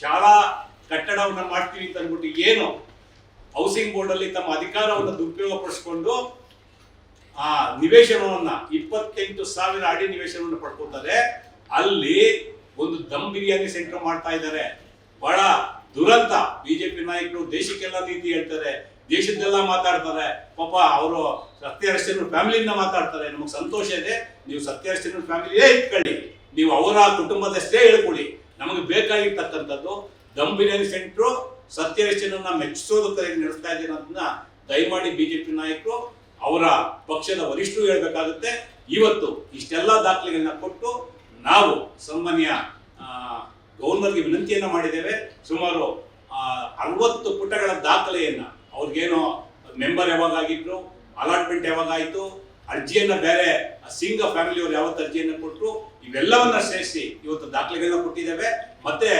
ಶಾಲಾ ಕಟ್ಟಡವನ್ನ ಮಾಡ್ತೀವಿ ಅಂತ ಅಂದ್ಬಿಟ್ಟು ಏನು ಹೌಸಿಂಗ್ ಬೋರ್ಡ್ ಅಲ್ಲಿ ತಮ್ಮ ಅಧಿಕಾರವನ್ನು ದುರುಪಯೋಗಪಡಿಸಿಕೊಂಡು ಆ ನಿವೇಶನವನ್ನ ಇಪ್ಪತ್ತೆಂಟು ಸಾವಿರ ಅಡಿ ನಿವೇಶನವನ್ನು ಪಡ್ಕೊತಾರೆ ಅಲ್ಲಿ ಒಂದು ದಮ್ ಬಿರಿಯಾನಿ ಸೆಂಟರ್ ಮಾಡ್ತಾ ಇದ್ದಾರೆ. ಬಹಳ ದುರಂತ. ಬಿಜೆಪಿ ನಾಯಕರು ದೇಶಕ್ಕೆಲ್ಲ ನೀತಿ ಹೇಳ್ತಾರೆ. ದೇಶದ್ದೆಲ್ಲ ಮಾತಾಡ್ತಾರೆ. ಪಾಪ ಅವರು ಸತ್ಯಹರಿಶ್ಚಂದ್ರ ಫ್ಯಾಮಿಲಿಯಿಂದ ಮಾತಾಡ್ತಾರೆ. ನಮಗೆ ಸಂತೋಷ ಇದೆ. ನೀವು ಸತ್ಯಹರಿಶ್ಚಂದ್ರ ಫ್ಯಾಮಿಲಿಯೇ ಇಟ್ಕೊಳ್ಳಿ. ನೀವು ಅವರ ಕುಟುಂಬದಷ್ಟೇ ಹೇಳ್ಕೊಳ್ಳಿ. ನಮಗೆ ಬೇಕಾಗಿರ್ತಕ್ಕಂಥದ್ದು ದಮ್ ಬಿರಿಯಾನಿ ಸೆಂಟ್ರು ಸತ್ಯಹರಿಶ್ಚಂದ್ರನ ಮೆಚ್ಚಿಸೋದಕ್ಕೆ ನಡೆಸ್ತಾ ಇದ್ದೀನಿ ಅದನ್ನ ದಯಮಾಡಿ ಬಿಜೆಪಿ ನಾಯಕರು ಅವರ ಪಕ್ಷದ ವರಿಷ್ಠರು ಹೇಳಬೇಕಾಗುತ್ತೆ. ಇವತ್ತು ಇಷ್ಟೆಲ್ಲ ದಾಖಲೆಗಳನ್ನ ಕೊಟ್ಟು ನಾವು ಸನ್ಮಾನ್ಯ ಆ, ಗವರ್ನರ್ಗೆ ವಿನಂತಿಯನ್ನ ಮಾಡಿದ್ದೇವೆ. ಸುಮಾರು ಅರವತ್ತು ಪುಟಗಳ ದಾಖಲೆಯನ್ನ ಅವ್ರಿಗೇನೋ ಮೆಂಬರ್ ಯಾವಾಗ ಆಗಿದ್ರು ಅಲಾಟ್ಮೆಂಟ್ ಯಾವಾಗ ಆಯ್ತು ಅರ್ಜಿಯನ್ನ ಬೇರೆ ಸಿಂಗ ಫ್ಯಾಮಿಲಿಯವರು ಯಾವತ್ತು ಅರ್ಜಿಯನ್ನ ಕೊಟ್ಟರು ಇವೆಲ್ಲವನ್ನ ಸೇರಿಸಿ ಇವತ್ತು ದಾಖಲೆಗಳನ್ನ ಕೊಟ್ಟಿದ್ದೇವೆ. ಮತ್ತೆ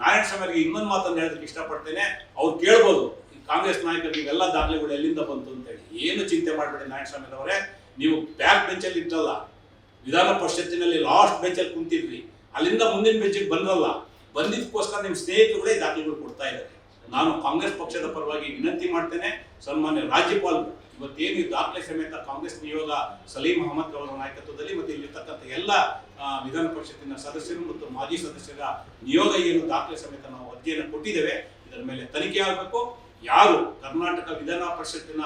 ನಾರಾಯಣ ಸ್ವಾಮಿಗೆ ಇನ್ನೊಂದು ಮಾತನ್ನು ಹೇಳೋದಕ್ಕೆ ಇಷ್ಟಪಡ್ತೇನೆ. ಅವ್ರು ಕೇಳ್ಬೋದು ಕಾಂಗ್ರೆಸ್ ನಾಯಕರಿಗೆ ಇವೆಲ್ಲ ದಾಖಲೆಗಳು ಎಲ್ಲಿಂದ ಬಂತು ಅಂತ ಹೇಳಿ. ಏನು ಚಿಂತೆ ಮಾಡಬೇಡಿ ನಾರಾಯಣ ಸ್ವಾಮಿ ಅವರೇ. ನೀವು ಬ್ಯಾಕ್ ಬೆಂಚಲ್ಲಿ ಇಟ್ಟಲ್ಲ ವಿಧಾನ ಪರಿಷತ್ತಿನಲ್ಲಿ ಲಾಸ್ಟ್ ಬೆಂಚಲ್ಲಿ ಕುಂತಿದ್ವಿ. ಅಲ್ಲಿಂದ ಮುಂದಿನ ಬೆಂಚಿಗೆ ಬಂದ್ರಲ್ಲ, ಬಂದಿದ್ದಕ್ಕೋಸ್ಕರ ನಿಮ್ಮ ಸ್ನೇಹಿತರುಗಳೇ ದಾಖಲೆಗಳು ಕೊಡ್ತಾ ಇದ್ದಾರೆ. ನಾನು ಕಾಂಗ್ರೆಸ್ ಪಕ್ಷದ ಪರವಾಗಿ ವಿನಂತಿ ಮಾಡ್ತೇನೆ, ಸನ್ಮಾನ್ಯ ರಾಜ್ಯಪಾಲ್ ಇವತ್ತೇನು ದಾಖಲೆ ಸಮೇತ ಕಾಂಗ್ರೆಸ್ ನಿಯೋಗ ಸಲೀಂ ಅಹಮದ್ ಅವರ ನಾಯಕತ್ವದಲ್ಲಿ ಮತ್ತು ಇಲ್ಲಿರ್ತಕ್ಕಂಥ ಎಲ್ಲ ವಿಧಾನ ಪರಿಷತ್ತಿನ ಸದಸ್ಯರು ಮತ್ತು ಮಾಜಿ ಸದಸ್ಯರ ನಿಯೋಗ ಏನು ದಾಖಲೆ ಸಮೇತ ನಾವು ಅರ್ಜಿಯನ್ನು ಕೊಟ್ಟಿದ್ದೇವೆ, ಇದರ ಮೇಲೆ ತನಿಖೆ ಆಗಬೇಕು. ಯಾರು ಕರ್ನಾಟಕ ವಿಧಾನ ಪರಿಷತ್ತಿನ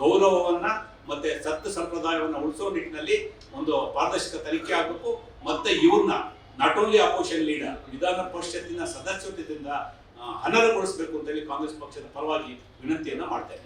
ಗೌರವವನ್ನ ಮತ್ತೆ ಸತ್ತು ಸಂಪ್ರದಾಯವನ್ನು ಉಳಿಸೋ ನಿಟ್ಟಿನಲ್ಲಿ ಒಂದು ಪಾರದರ್ಶಕ ತನಿಖೆ ಆಗಬೇಕು. ಮತ್ತೆ ಇವ್ರನ್ನ ನಾಟ್ ಓನ್ಲಿ ಅಪೋಸಿಷನ್ ಲೀಡರ್ ವಿಧಾನ ಪರಿಷತ್ತಿನ ಸದಸ್ಯತ್ವದಿಂದ ಅನರ್ಹಗೊಳಿಸಬೇಕು ಅಂತ ಹೇಳಿ ಕಾಂಗ್ರೆಸ್ ಪಕ್ಷದ ಪರವಾಗಿ ವಿನಂತಿಯನ್ನ ಮಾಡ್ತೇನೆ